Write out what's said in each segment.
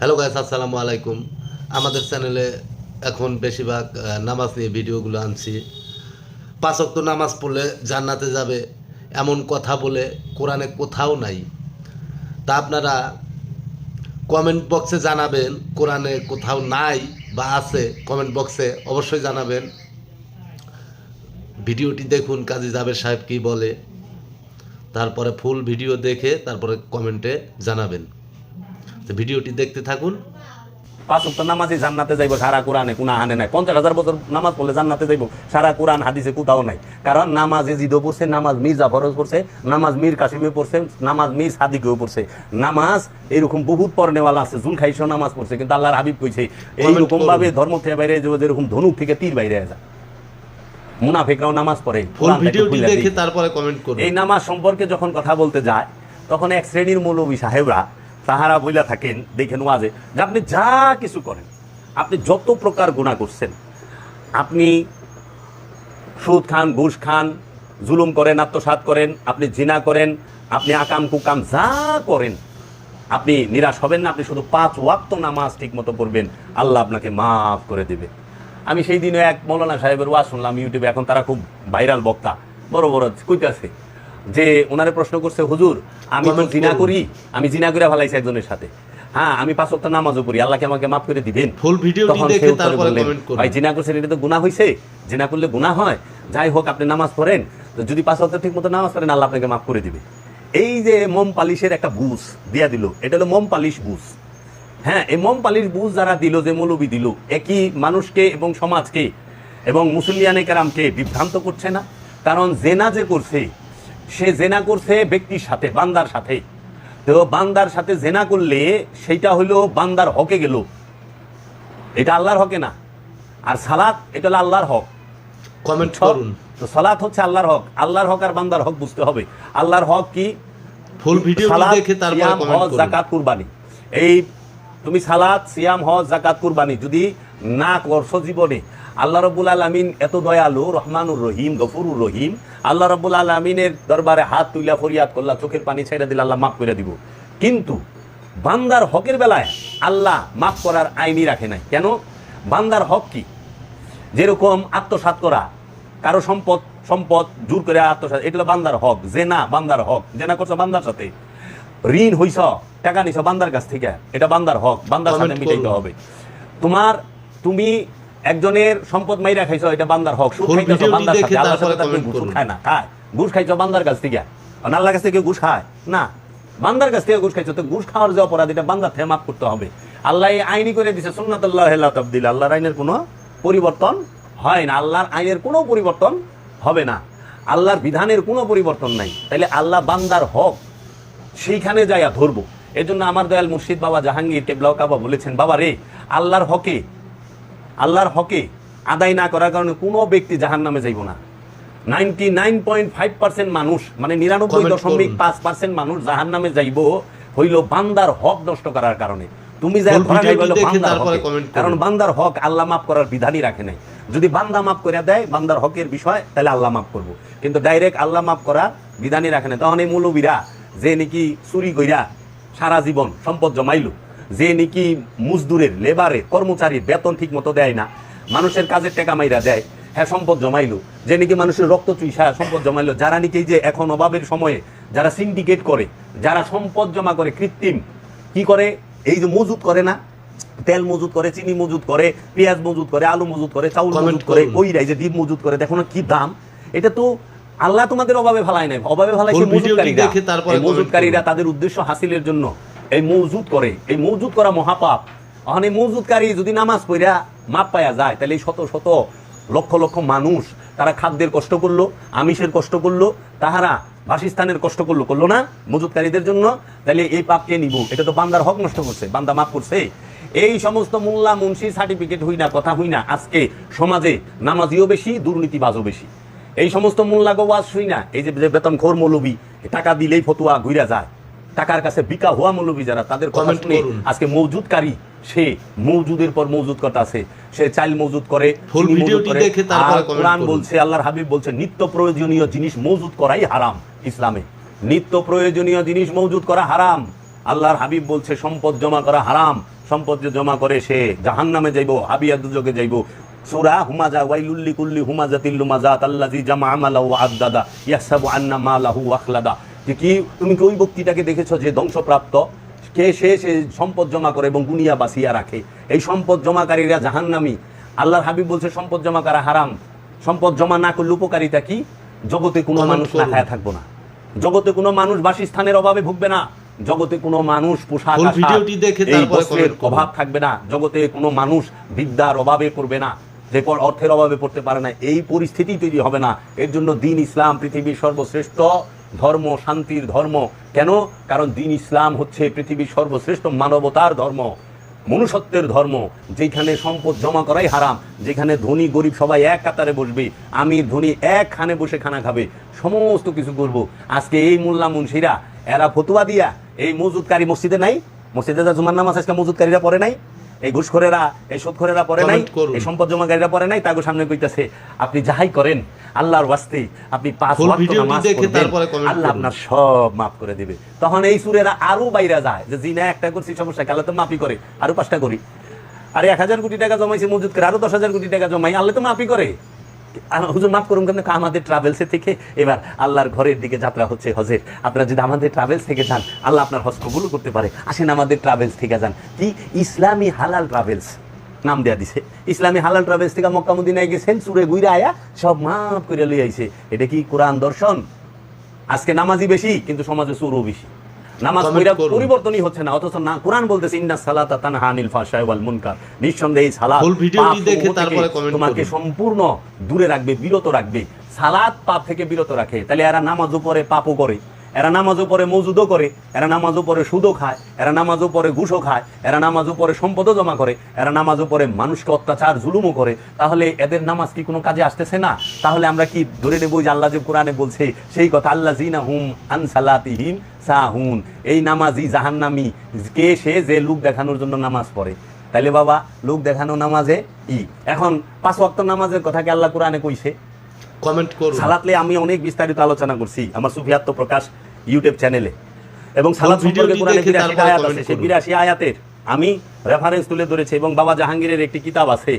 Hello guys আসসালামু আলাইকুম। আমাদের চ্যানেলে এখন বেশিরভাগ নামাজ নিয়ে ভিডিওগুলো আনছি। পাঁচ ওয়াক্ত নামাজ পড়লে জান্নাতে যাবে, এমন কথা বলে কোরআনে কোথাও নাই। তা আপনারা কমেন্ট বক্সে জানাবেন, কোরআনে কোথাও নাই বা আছে কমেন্ট বক্সে অবশ্যই জানাবেন। ভিডিওটি দেখুন, কাজী জাবের সাহেব কী বলে। তারপরে ফুল ভিডিও দেখে, তারপরে কমেন্টে জানাবেন। তো ভিডিওটি দেখতে থাকুন। পাঁচ ওয়াক্ত নামাজে জান্নাতে যাইব সারা কোরআনে কোনো হানে নাই। পঞ্চাশ হাজার বছর নামাজ পড়লে জান্নাতে যাইব সারা কোরআন হাদিসে কোথাও নাই। কারণ নামাজে জিদো পড়ছে নামাজ মীর জাফরও পড়ছে নামাজ মীর কাসিমে পড়ছে নামাজ মীর সাদিকেও পড়ছে। নামাজ এরকম বহুত পড়নেওয়ালা আছে জুল খাইশও নামাজ পড়ছে কিন্তু আল্লাহর হাবিব কইছে ধর্ম থেকে বাইরে যেরকম ধনুক থেকে তীর বাইরে যায় মুনাফিকরাও নামাজ পড়ে। এই নামাজ সম্পর্কে যখন কথা বলতে যায় তখন এক শ্রেণির মৌলবী সাহেবরা তাহারা বইলা থাকেন দেখেন ওয়াজে যে আপনি যা কিছু করেন, আপনি যত প্রকার গুণা করছেন, আপনি সুদ খান, ঘুষ খান, জুলুম করেন, আত্মসাৎ করেন, আপনি জিনা করেন, আপনি আকাম কুকাম যা করেন, আপনি নিরাশ হবেন না, আপনি শুধু পাঁচ ওয়াক্ত নামাজ ঠিক মতো পড়বেন, আল্লাহ আপনাকে মাফ করে দেবে। আমি সেই দিনে এক মৌলানা সাহেবের ওয়াজ শুনলাম ইউটিউবে, এখন তারা খুব ভাইরাল বক্তা, বড় বড় কইতাছে যে ওনারে প্রশ্ন করছে হুজুর আমি তো জিনা করি আমি জিনা করে ফেলাইছি একজনের সাথে। হ্যাঁ আমি পাঁচ ওয়াক্ত নামাজও পড়ি আল্লাহকে আমাকে মাফ করে দিবেন। ফুল সে দেখে তারপরে কমেন্ট করুন ভাই জিনা করছেন এটা তো গুনাহ হয়েছে জিনা করলে গুনাহ হয়। যাই হোক আপনি নামাজ পড়েন। তো যদি পাঁচ ওয়াক্ত ঠিক মতো নামাজ পড়েন আল্লাহ আপনাকে মাফ করে দিবে। এই যে মোম পালিশের একটা বুঝ দিয়া দিল এটা হলো মোম পালিশ বুঝ। হ্যাঁ এই মোম পালিশ বুঝ যারা দিল যে মৌলবি দিল একই মানুষকে এবং সমাজকে এবং মুসলিয়ানে কেরামকে বিভ্রান্ত করছে না। কারণ জেনা যে করছে সে জেনা করছে ব্যক্তির সাথে বান্দার সাথে। তো বান্দার সাথে জেনা করলে সেইটা হলো বান্দার হকে গেল। এটা আল্লাহর হকে না। আর সালাত এটা হলো আল্লাহর হক। কমেন্ট করুন। তো সালাত হচ্ছে আল্লাহর হক। আল্লাহর হক আর বান্দার হক বুঝতে হবে। আল্লাহর হক কি? ফুল সালাত, দেখে তারপরে কমেন্ট জাকাত কুরবানি। এই তুমি সালাত সিয়াম হজ জাকাত কুরবানি যদি না করছ জীবনে আল্লাহ রব্বুল আলমিন এত দয়ালু রহমানুর রহিম গফুরুর রহিম। আল্লাহ রব্বুল আলমিনের দরবারে হাত তুইলা ফরিয়াদ করলা চোখের পানি ছেড়ে দিলে আল্লাহ মাফ করে দিব। কিন্তু বান্দার হকের বেলায় আল্লাহ মাফ করার আইনই রাখে নাই। কেন? বান্দার হক কি? যেরকম আত্মসাৎ করা কারও সম্পদ সম্পদ জোর করে আত্মসাৎ এটা বান্দার হক জেনা বান্দার হক। জেনা করছ বান্দার সাথে। ঋণ হইছ টাকা নিছ বান্দার কাছ থেকে এটা বান্দার হক বান্দার সাথে মিটাইতে হবে। তোমার তুমি একজনের সম্পদ মাইরা খাইছো এটা বান্দার হক। সুদ খাইছো বান্দার সাথে আল্লাহর সাথে তার ঘুষ খায় না খায়। ঘুষ খাইছো বান্দার কাছ থেকে। আর আল্লাহর কাছ থেকে ঘুষ খায়। না বান্দার কাছ থেকে ঘুষ খাইছো তো ঘুষ খাওয়ার যে অপরাধ এটা বান্দার থেকে মাফ করতে হবে। আল্লাহ এই আইনি করে দিছে সুন্নাতুল্লাহ তাবদিল। আল্লাহর আইনের কোনো পরিবর্তন হয় না। আল্লাহর আইনের কোনো পরিবর্তন হবে না। আল্লাহর বিধানের কোনো পরিবর্তন নাই। তাইলে আল্লাহ বান্দার হক সেইখানে যাইয়া ধরবো। এই জন্য আমার দয়াল মুর্শিদ বাবা জাহাঙ্গীর কেবলাও কাবা বলেছেন বাবা রে আল্লাহর হকে আল্লাহর হকে আদায় না করার কারণে কোনো ব্যক্তি জাহান নামে যাইব না। Ninety nine point five percent মানুষ মানে নিরানব্বই দশমিক পাঁচ পার্সেন্ট মানুষ জাহান নামে যাইব হইল বান্দার হক নষ্ট করার কারণে। তুমি যা ধরা খাইবা হইল দেখে বান্দার হকে। কারণ বান্দার হক আল্লাহ মাফ করার বিধানই রাখে নাই। যদি বান্দা মাফ করে দেয় বান্দার হকের বিষয় তাহলে আল্লাহ মাফ করব। কিন্তু ডাইরেক্ট আল্লাহ মাফ করা বিধানই রাখে না তখন এই মৌলবীরা যে নাকি চুরি কইরা সারা জীবন সম্পদ জমাইলো। যে নাকি মজদুরের লেবারের কর্মচারীর বেতন ঠিক মতো দেয় না মানুষের কাজের টাকা মাইরা দেয় হ্যাঁ সম্পদ জমাইলো। যে নাকি মানুষের রক্ত চুইসা সম্পদ জমাইলো। যারা নাকি যে এখন অভাবের সময়ে যারা সিন্ডিকেট করে যারা সম্পদ জমা করে কৃত্রিম কি করে? এই যে মজুদ করে না? তেল মজুদ করে চিনি মজুদ করে পেঁয়াজ মজুদ করে আলু মজুদ করে চাউল মজুদ করে ওই রাই যে ডিম মজুদ করে। দেখো না কি দাম। এটা তো আল্লাহ তোমাদের অভাবে ফেলায় নাই। অভাবে ভিডিওটি মজুদকারীরা মজুদকারীরা তাদের উদ্দেশ্য হাসিলের জন্য এই মজুদ করে, এই মজুদ করা মহাপাপ। এখন এই মজুদকারী যদি নামাজ পড়া মাপ পায়া যায়, তাহলে এই শত শত লক্ষ লক্ষ মানুষ, তারা খাদ্যের কষ্ট করল, আমিষের কষ্ট করল, তাহারা বাসস্থানের কষ্ট করল করল না মজুদকারীদের জন্য? তাহলে এই পাপ কে নিব? এটা তো বান্দার হক নষ্ট করছে, বান্দা মাফ করছে। এই সমস্ত মোল্লা মুন্সি সার্টিফিকেট হই না, কথা হই না, আজকে সমাজে নামাজিও বেশি, দুর্নীতিবাজও বেশি। এই সমস্ত মোল্লা গোয়াজ শুই না, এই যে বেতন খোর মৌলবী টাকা দিলেই ফতুয়া ঘুরা যায়। টাকার কাছে বিকা হওয়া মৌলবী যারা তাদের কথা Comment শুনে আজকে মৌজুদকারী সে মৌজুদের পর মৌজুদ করতে আছে। সে চাইল মৌজুদ করে কোরআন বলছে আল্লাহর হাবিব বলছে নিত্য প্রয়োজনীয় জিনিস মৌজুদ করাই হারাম ইসলামে। নিত্য প্রয়োজনীয় জিনিস মৌজুদ করা হারাম। আল্লাহর হাবিব বলছে সম্পদ জমা করা হারাম। সম্পদ জমা করে সে জাহান নামে যাইব হাবিয়া দুজকে যাইব। সুরা হুমাজা ওয়াইলুল্লি কুল্লি হুমাজা তিল্লু মাজাত আল্লাজি জামা আমালা ওয়া আদাদা ইয়াসাবু আন্না মালাহু আখলাদা। যে কি তুমি কি ওই ব্যক্তিটাকে দেখেছ যে ধ্বংসপ্রাপ্ত? কে সে সে সম্পদ জমা করে এবং গুনিয়া বাসিয়া রাখে। এই সম্পদ জমাকারীরা জাহান্নামী। আল্লাহর হাবিব বলছে সম্পদ জমা করা হারাম। সম্পদ জমা না করলে উপকারিতা কি? জগতে কোনো মানুষ না। খায় থাকব না। জগতে কোনো মানুষ বাসস্থানের অভাবে ভুগবে না। জগতে কোনো মানুষ পোশাক ভিডিওটি দেখে এই বস্ত্রের অভাব থাকবে না। জগতে কোনো মানুষ বিদ্যার অভাবে পড়বে না। যে পর অর্থের অভাবে পড়তে পারে না। এই পরিস্থিতি তৈরি হবে না। এর জন্য দিন ইসলাম পৃথিবীর সর্বশ্রেষ্ঠ ধর্ম শান্তির ধর্ম। কেন? কারণ দিন ইসলাম হচ্ছে পৃথিবীর সর্বশ্রেষ্ঠ মানবতার ধর্ম মনুষ্যত্বের ধর্ম। যেখানে সম্পদ জমা করাই হারাম যেখানে ধনী গরিব সবাই এক কাতারে বসবে আমি ধনী এক খানে বসে খানা খাবে সমস্ত কিছু করব। আজকে এই মোল্লা মুন্সিরা এরা ফতুয়া দিয়া এই মজুদকারী মসজিদে নাই? মসজিদে যা জুমার নামাজ আজকে মজুদকারীরা পড়ে নাই? এই ঘুষখোরেরা এই সুদখোরেরা পরে নাই? এই সম্পদ জমাকারীরা পরে নাই? তাকে সামনে কইতাছে আপনি যাহাই করেন আল্লাহর ওয়াস্তে আপনি পাঁচ নামাজ আল্লাহ আপনার সব মাফ করে দিবে। তখন এই সুরেরা আরও বাইরে যায় যে জিনা একটা করছি সমস্যা কালে তো মাফি করে আরও পাঁচটা করি। আরে এক হাজার কোটি টাকা জমাইছে মজুদ করে আরও দশ হাজার কোটি টাকা জমাই আল্লাহ তো মাফি করে। হুজুর মাফ করুন কেন আমাদের ট্রাভেলসের থেকে এবার আল্লাহর ঘরের দিকে যাত্রা হচ্ছে হজের। আপনারা যদি আমাদের ট্রাভেলস থেকে যান আল্লাহ আপনার হজ কবুল করতে পারে। আসেন আমাদের ট্রাভেলস থেকে যান। কি? ইসলামী হালাল ট্রাভেলস নাম দেয়া দিছে। ইসলামী হালাল ট্রাভেলস থেকে মক্কা মদিনায় গেছেন সুরে ঘুরে আয়া সব মাফ করে লই আইছে। এটা কি কোরআন দর্শন? আজকে নামাজি বেশি কিন্তু সমাজে সুরও বেশি। নামাজ পরিবর্তনই হচ্ছে না অথচ না কোরআন বলতেছে ইন্না সালাতা তানহা আনিল ফাহশাই ওয়াল মুনকার। নিঃসন্দেহে এই সালাত Full ভিডিওটি দেখে তারপরে comment তোমাকে সম্পূর্ণ দূরে রাখবে বিরত রাখবে। সালাত পাপ থেকে বিরত রাখে। তাহলে এরা নামাজও পড়ে পাপও করে। এরা নামাজও পরে মজুদও করে, এরা নামাজও পরে সুদও খায়, এরা নামাজও পরে ঘুষও খায়, এরা নামাজও পরে সম্পদও জমা করে, এরা নামাজও পরে মানুষকে অত্যাচার, জুলুমও করে। তাহলে এদের নামাজ কি কোনো কাজে আসতেছে না? তাহলে আমরা কি ধরে নেব যে আল্লাহ যে কোরআনে বলছে, সেই কথা আল্লাহ জিনা হুম আনসালাতিহিম সাহুন। এই নামাজি জাহান্নামি। কে, সে, যে লোক দেখানোর জন্য নামাজ পড়ে। তাইলে বাবা, লোক দেখানো নামাজে ই। এখন পাঁচ ওয়াক্ত নামাজের কথা কি আল্লাহ কোরআনে কইছে? কমেন্ট করুন। সালাতলে আমি অনেক বিস্তারিত আলোচনা করছি আমার সুফিয়াত্ম প্রকাশ ইউটিউব চ্যানেলে এবং সালাত সম্পর্কে কোরআনে দেখে বিরাশিটা তারপরে আয়াত আছে সেই করুন। বিরাশি আয়াতের আমি রেফারেন্স তুলে ধরেছি এবং বাবা জাহাঙ্গীরের একটি কিতাব আছে।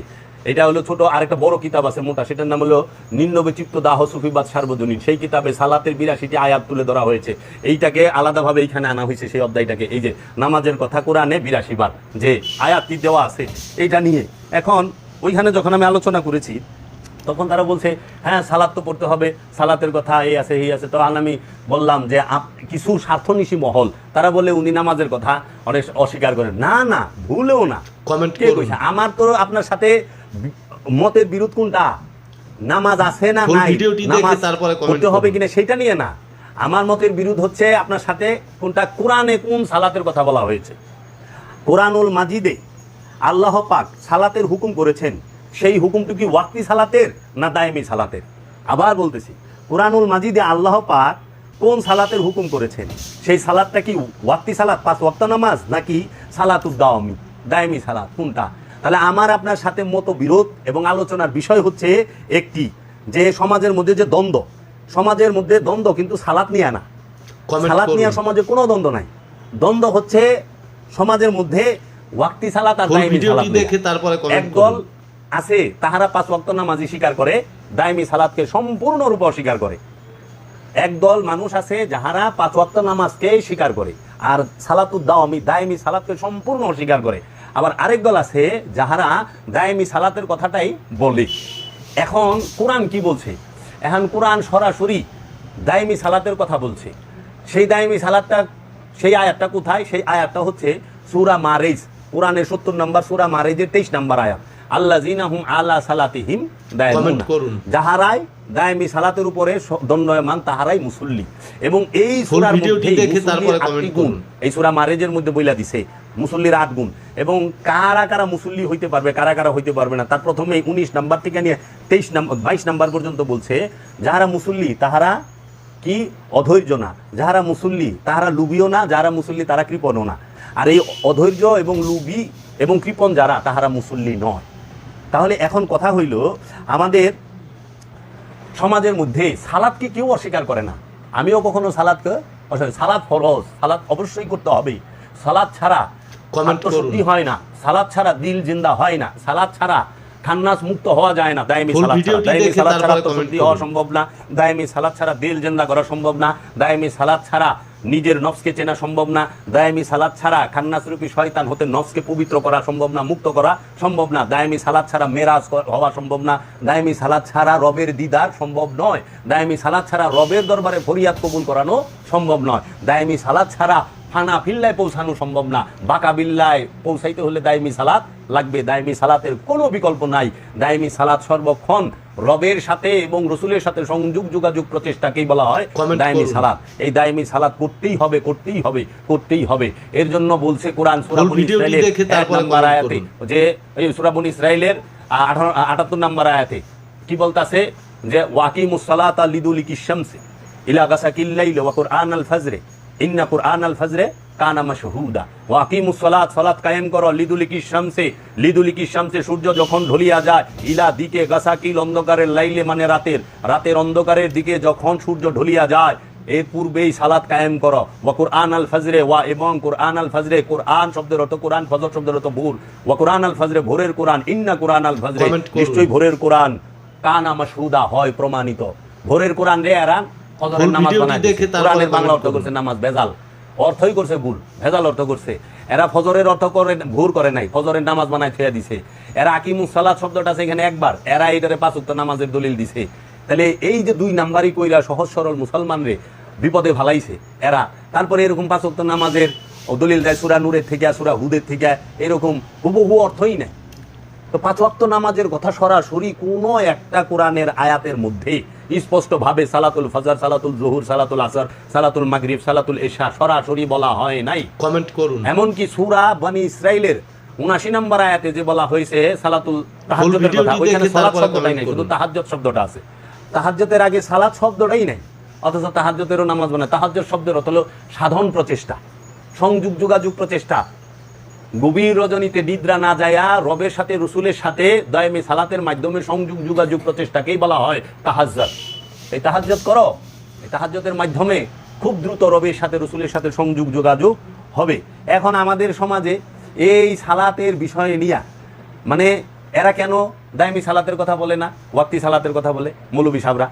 এটা হলো ছোট আরেকটা বড় কিতাব আছে মোটা সেটার নাম হলো নিম্নবিচিত্ত দাহ সুফিবাদ সার্বজনীন। সেই কিতাবে সালাতের বিরাশিটি আয়াত তুলে ধরা হয়েছে। এইটাকে আলাদাভাবে এইখানে আনা হয়েছে সেই অধ্যায়টাকে। এই যে নামাজের কথা কোরআনে বিরাশি বার যে আয়াতটি দেওয়া আছে এইটা নিয়ে। এখন ওইখানে যখন আমি আলোচনা করেছি তখন তারা বলছে হ্যাঁ সালাদ তো পড়তে হবে সালাতের কথা এই আছে এই আছে। তখন আমি বললাম যে কিছু স্বার্থনিশী মহল। তারা বলে উনি নামাজের কথা অনেক অস্বীকার করেন। না না ভুলেও না। Comment কে কইছে? আমার তো আপনার সাথে মতের বিরোধ কোনটা? নামাজ আছে না নাই? ভিডিওটি দেখে নামাজ তারপরে করতে হবে কিনা সেটা নিয়ে না। আমার মতের বিরোধ হচ্ছে আপনার সাথে কোনটা কোরআনে কোন সালাতের কথা বলা হয়েছে? কোরআনুল মাজিদে আল্লাহ পাক সালাতের হুকুম করেছেন। সেই হুকুমটি কি ওয়াক্তি সালাতের না দায়মি সালাতের? আবার বলতেছি কোরআনুল মাজিদে আল্লাহ পাক কোন সালাতের হুকুম করেছেন? সেই সালাদটা কি ওয়াক্তি সালাত পাঁচ ওয়াক্ত নামাজ নাকি সালাতুদ দাওয়ামি দায়মি সালাত কোনটা? তাহলে আমার আপনার সাথে মত বিরোধ এবং আলোচনার বিষয় হচ্ছে একটি যে সমাজের মধ্যে যে দ্বন্দ্ব সমাজের মধ্যে দ্বন্দ্ব কিন্তু সালাত নিয়ে না। সালাত। নিয়ে সমাজে কোনো দ্বন্দ্ব নাই। দ্বন্দ্ব হচ্ছে সমাজের মধ্যে ওয়াক্তি সালাত আর দায়মি সালাত একদল। আছে, তাহারা পাঁচ ওয়াক্ত নামাজি স্বীকার করে, দায়মি সালাতকে সম্পূর্ণরূপে অস্বীকার করে। একদল মানুষ আছে যাহারা পাঁচ ওয়াক্ত নামাজকে স্বীকার করে, আর সালাতুদ দাওয়ামি, দায়মি সালাতকে সম্পূর্ণ অস্বীকার করে। আবার আরেক দল আছে যাহারা দায়মি সালাতের কথাটাই বলে। এখন কোরআন কি বলছে? এখন কোরআন সরাসরি দায়মি সালাতের কথা বলছে। সেই দায়মি সালাতটা, সেই আয়াতটা কোথায়? সেই আয়াতটা হচ্ছে সুরা মারেজ। কোরআনের সত্তর নম্বর সুরা মারেজের তেইশ নম্বর আয়াত। আল্লাহ জিনাহুম আল্লাহ সালাতিহিম করুন। যাহারাই দায়মি সালাতের উপরে দণ্ডয়মান তাহারাই মুসল্লি। এবং এই সূরার গুণ, এই সূরা মারেজের মধ্যে বইলা দিছে মুসল্লির আট গুণ। এবং কারা কারা মুসল্লি হইতে পারবে কারা কারা হইতে পারবে না তার প্রথমে উনিশ নাম্বার থেকে নিয়ে তেইশ নাম্বার বাইশ নাম্বার পর্যন্ত বলছে যাহারা মুসল্লি তাহারা কি অধৈর্য না। যাহারা মুসল্লি তাহারা লুবিও না যাহারা মুসল্লি তারা কৃপণও না। আর এই অধৈর্য এবং লুবি এবং কৃপণ যারা তাহারা মুসল্লি নয়। তাহলে এখন কথা হইল আমাদের সমাজের মধ্যে সালাদকে কেউ অস্বীকার করে না। আমিও কখনো সালাদকে অস্বীকার সালাদ ফরজ সালাদ অবশ্যই করতে হবে সালাদ ছাড়া আত্মশুদ্ধি হয় না। সালাদ ছাড়া দিল জিন্দা হয় না। সালাদ ছাড়া খান্নাস মুক্ত হওয়া যায় না। দায়মি সালাদ ছাড়া দায়মি সালাদ ছাড়া আত্মশুদ্ধি হওয়া সম্ভব না। দায়মি সালাদ ছাড়া দিল জিন্দা করা সম্ভব না। দায়মি সালাদ ছাড়া নিজের নফসকে চেনা সম্ভব না, দায়মি সালাদ ছাড়া খান্নাস রূপী শয়তান হতে নফসকে পবিত্র করা সম্ভব না, মুক্ত করা সম্ভব না, দায়মি সালাদ ছাড়া মেরাজ হওয়া সম্ভব না, দায়মি সালাদ ছাড়া রবের দিদার সম্ভব নয়, দায়মি সালাদ ছাড়া রবের দরবারে ফরিয়াদ কবুল করানো সম্ভব নয়, দায়মি সালাদ ছাড়া ফানা ফিল্লায় পৌঁছানো সম্ভব না, বাঁকা বিল্লায় পৌঁছাইতে হলে দায়মি সালাত লাগবে, দায়মি সালাতের কোনো বিকল্প নাই, দায়মি সালাত সর্বক্ষণ রবের সাথে এবং রসুলের সাথে সংযোগ যোগাযোগ প্রচেষ্টাকেই বলা হয় দায়মি। সালাত। এই দায়মি সালাত করতেই হবে করতেই হবে করতেই হবে। এর জন্য বলছে কোরআন এক নম্বর আয়াতে যে এই সূরা বনী ইসরাইলের আঠারো- আটাত্তর নম্বর আয়াতে কি বলতাছে? যে ওয়াকিমুস সালাতা লিদুলিকি শামসি ইলা গাসাকিল লাইল ওয়া কুরআন আল ফাজরে ইন্না কুরআন আল ফাজরে কানা মাশহুদা। ওয়াকিমুস সালাত সালাত কায়েম করো। লিদুলিকি শামসে লিদুলিকি শামসে সূর্য যখন ঢলিয়া যায় ইলা দিকে গাসাকিল অন্ধকারের লাইলে মানে রাতের। রাতের অন্ধকারের দিকে যখন সূর্য ঢলিয়া যায় এর পূর্বেই সালাত কায়েম করো। ওয়া কুরআন আল ফাজরে ওয়া এবং কুরআন আল ফাজরে কুরআন শব্দের অর্থ কুরআন ফজর শব্দের অর্থ ভোর। ওয়া কুরআন আল ফাজরে ভোরের কুরআন ইন্না কুরআন আল ফাজরে। নিশ্চয়ই ভোরের কোরআন কানা মাসহুদা হয় প্রমাণিত। ভোরের কোরআন রে এরান ফজরের নামাজ বানায় কোরআনের বাংলা অর্থ করছে নামাজ ভেজাল অর্থই করছে ভুল, ভেজাল অর্থ করছে। এরা ফজরের অর্থ করে ভুল করে নাই, ফজরের নামাজ বানায় থুয়া দিছে। এরা আকিমুস সালাত শব্দটা আছে এখানে একবার, এরা এটারে পাঁচ ওয়াক্ত নামাজের দলিল দিছে। তাহলে এই যে দুই নাম্বারই কইরা সহজ সরল মুসলমানরে বিপদে ভালাইছে এরা, তারপরে এরকম পাঁচ ওয়াক্ত নামাজের দলিল দেয় সুরা নূরের থেকে, সুরা হুদের থেকে, এরকম হুবহু অর্থই নেই। তো পাঁচ ওয়াক্ত নামাজের কথা সরাসরি কোনো একটা কোরআনের আয়াতের মধ্যে স্পষ্ট ভাবে সালাতুল ফজর সালাতুল জহুর সালাতুল আসর সালাতুল মাগরিব সালাতুল এশা সরাসরি বলা হয় নাই। কমেন্ট করুন। এমনকি সূরা বনি ইসরাইলের উনাশি নম্বর আয়াতে যে বলা হয়েছে সালাতুল তাহাজ্জুদের কথা ওইখানে সালাত শব্দটাই নাই শুধু তাহাজ্জুদ শব্দটা আছে। তাহাজ্জুদের আগে সালাত শব্দটাই নাই অথচ তাহাজ্জুদেরও নামাজ বানায় তাহাজ্জুদ শব্দের অর্থ হলো সাধন প্রচেষ্টা সংযোগ যোগাযোগ প্রচেষ্টা গভীর রজনীতে নিদ্রা না যায়া রবের সাথে রসুলের সাথে দয়ামী সালাতের মাধ্যমে সংযোগ যোগাযোগ প্রচেষ্টাকেই বলা হয় তাহাজ্জত এই তাহাজ্জত করো। এই তাহাজ্জতের মাধ্যমে খুব দ্রুত রবের সাথে রসুলের সাথে সংযোগ যোগাযোগ হবে। এখন আমাদের সমাজে এই সালাতের বিষয়ে নিয়া মানে এরা কেন দায়মি সালাতের কথা বলে না? ওয়াক্তি সালাতের কথা বলে মৌলবী সাহরা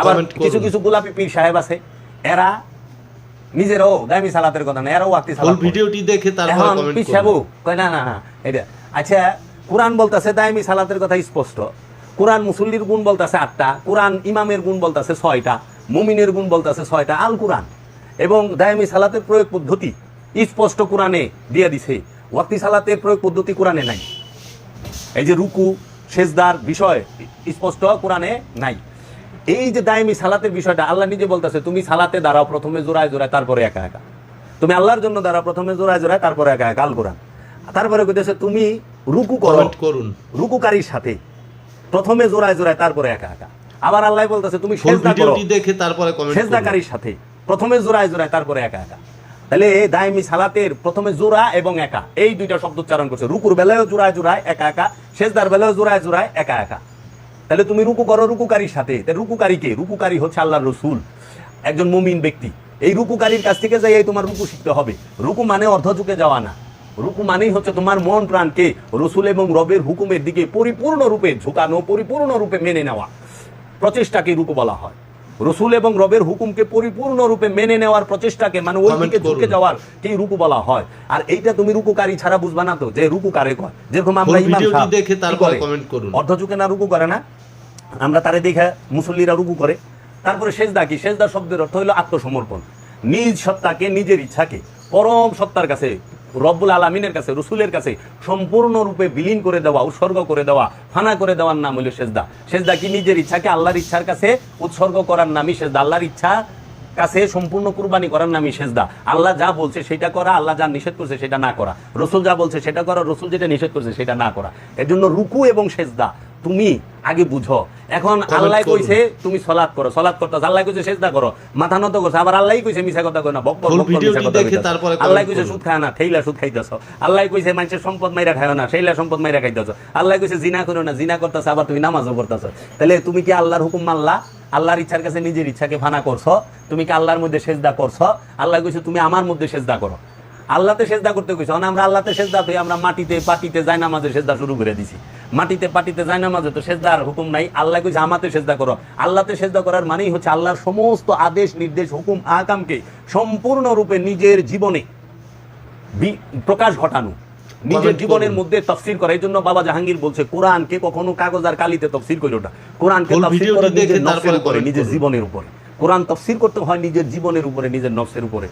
আবার কিছু কিছু গোলাপি পীর সাহেব আছে। এরা নিজেরও দায়মি সালাতের কথা না এরাও ওয়াক্তি সালাত ভিডিওটি দেখে তারপরে কমেন্ট পিছাবো কয় না না না এটা আচ্ছা কোরআন বলতেছে দায়মি সালাতের কথা স্পষ্ট। কোরআন মুসল্লির গুণ বলতেছে আটটা কোরআন ইমামের গুণ বলতেছে ছয়টা মুমিনের গুণ বলতেছে ছয়টা আল কোরআন। এবং দায়মি সালাতের প্রয়োগ পদ্ধতি স্পষ্ট কোরআনে দিয়ে দিছে। ওয়াক্তি সালাতের প্রয়োগ পদ্ধতি কোরআনে নাই। এই যে রুকু সেজদার বিষয় স্পষ্ট কোরআনে নাই। এই যে দায়মি সালাতের বিষয়টা আল্লাহ নিজে বলতেছে তুমি সালাতে দাঁড়াও প্রথমে জোড়ায় জোড়ায় তারপরে একা একা। তুমি আল্লাহর জন্য দাঁড়াও প্রথমে জোড়ায় জোড়ায় তারপরে একা একা আল কোরআন তারপরে কইতেছে তুমি রুকু করো করুন। রুকুকারীর সাথে। প্রথমে জোড়ায় জোড়ায় তারপরে একা একা। আবার আল্লাহ বলতেছে তুমি সেজদা করো দেখে তারপরে কমেন্ট সেজদাকারীর সাথে। প্রথমে জোড়ায় জোড়ায় তারপরে একা একা। তাহলে দায়মি সালাতের প্রথমে জোড়া এবং একা এই দুইটা শব্দ উচ্চারণ করছে। রুকুর বেলায়ও জোড়ায় জোড়ায় একা একা। সেজদার বেলায়ও জোড়ায় জোড়ায় একা একা। তাহলে তুমি রুকু করো রুকুকারীর সাথে। রুকুকারী কে? রুকুকারী হচ্ছে আল্লাহর রসুল একজন মুমিন ব্যক্তি। এই রুকুকারীর কাছ থেকে যাই তোমার রুকু শিখতে হবে। রুকু মানে অর্ধ ঝুঁকে যাওয়া না। রুকু মানেই হচ্ছে তোমার মন প্রাণকে রসুল এবং রবের হুকুমের দিকে পরিপূর্ণ রূপে ঝুঁকানো পরিপূর্ণ রূপে মেনে নেওয়া। প্রচেষ্টাকে রুকু বলা হয়। রসুল এবং রবের হুকুমকে পরিপূর্ণ রূপে মেনে নেওয়ার প্রচেষ্টাকে মানে ওই দিকে ঝুঁকে যাওয়ার কি রুকু বলা হয়? আর এইটা তুমি রুকুকারী ছাড়া বুঝবা না তো যে রুকু কারে কয়। যেরকম আমরা ইমাম সাহেব দেখে তারপরে comment করুন। অর্ধ ঝুঁকে না রুকু করে না? আমরা তারে দেখে মুসল্লিরা রুকু করে। তারপরে সেজদা কি? সেজদা শব্দের অর্থ হলো আত্মসমর্পণ। নিজ সত্তাকে, নিজের ইচ্ছাকে পরম সত্তার কাছে, রব্বুল আলমিনের কাছে, রসুলের কাছে সম্পূর্ণরূপে বিলীন করে দেওয়া, উৎসর্গ করে দেওয়া, ফানা করে দেওয়ার নাম হলো সেজদা। সেজদা কি? নিজের ইচ্ছাকে আল্লাহর ইচ্ছার কাছে উৎসর্গ করার নামই সেজদা। আল্লাহর ইচ্ছা কাছে সম্পূর্ণ কুরবানি করার নামই সেজদা। আল্লাহ যা বলছে সেটা করা, আল্লাহ যা নিষেধ করছে সেটা না করা। রসুল যা বলছে সেটা করা, রসুল যেটা নিষেধ করছে সেটা না করা। এর জন্য রুকু এবং সেজদা তুমি আগে বুঝো। এখন আল্লাহ কইছে তুমি সলাৎ করো সলাৎ করতে আল্লাহ কইছে সেজদা করো। মাথা নত করছে আবার আল্লাহ কইছে মিছা কথা কই না কথা দেখে তারপরে আল্লাহ কইছে সুদ খায় না ঠেইলা সুদ খাইতেছ। আল্লাহ কইছে মানুষের সম্পদ মাইরা খায় না সেইলা সম্পদ মাইরা খাইতেছ। আল্লাহ কইছে জিনা করো না জিনা করতেছ আবার তুমি নামাজও করতেছ তাহলে তুমি কি আল্লাহর হুকুম মানলা? আল্লাহর ইচ্ছার কাছে নিজের ইচ্ছাকে ফানা করছ? তুমি কি আল্লাহর মধ্যে সেজদা করছ? আল্লাহ কইছে তুমি আমার মধ্যে সেজদা করো। আল্লাহতে সেজদা করতে কইছে আমরা আল্লাহতে সেজদা তো আমরা মাটিতে পাটিতে যাই নামাজে সেজদা শুরু করে দিছি। মাটিতে পাটিতে যাই নামাজে তো সেজদার হুকুম নাই। আল্লাহ কইছে আমাতে সেজদা করো। আল্লাহতে সেজদা করার মানেই হচ্ছে আল্লাহর সমস্ত আদেশ নির্দেশ হুকুম আকামকে সম্পূর্ণরূপে নিজের জীবনে প্রকাশ ঘটানো। নিজের জীবনের মধ্যে তফসির করে। এই জন্য বাবা জাহাঙ্গীর বলছে কোরআনকে কখনো কাগজ আর কালিতে তফসির করে ওটা কোরআনকে Full তফসির করে নিজের নফসের উপরে নিজের জীবনের উপরে। কোরআন তফসির করতে হয় নিজের জীবনের উপরে নিজের নফসের উপরে।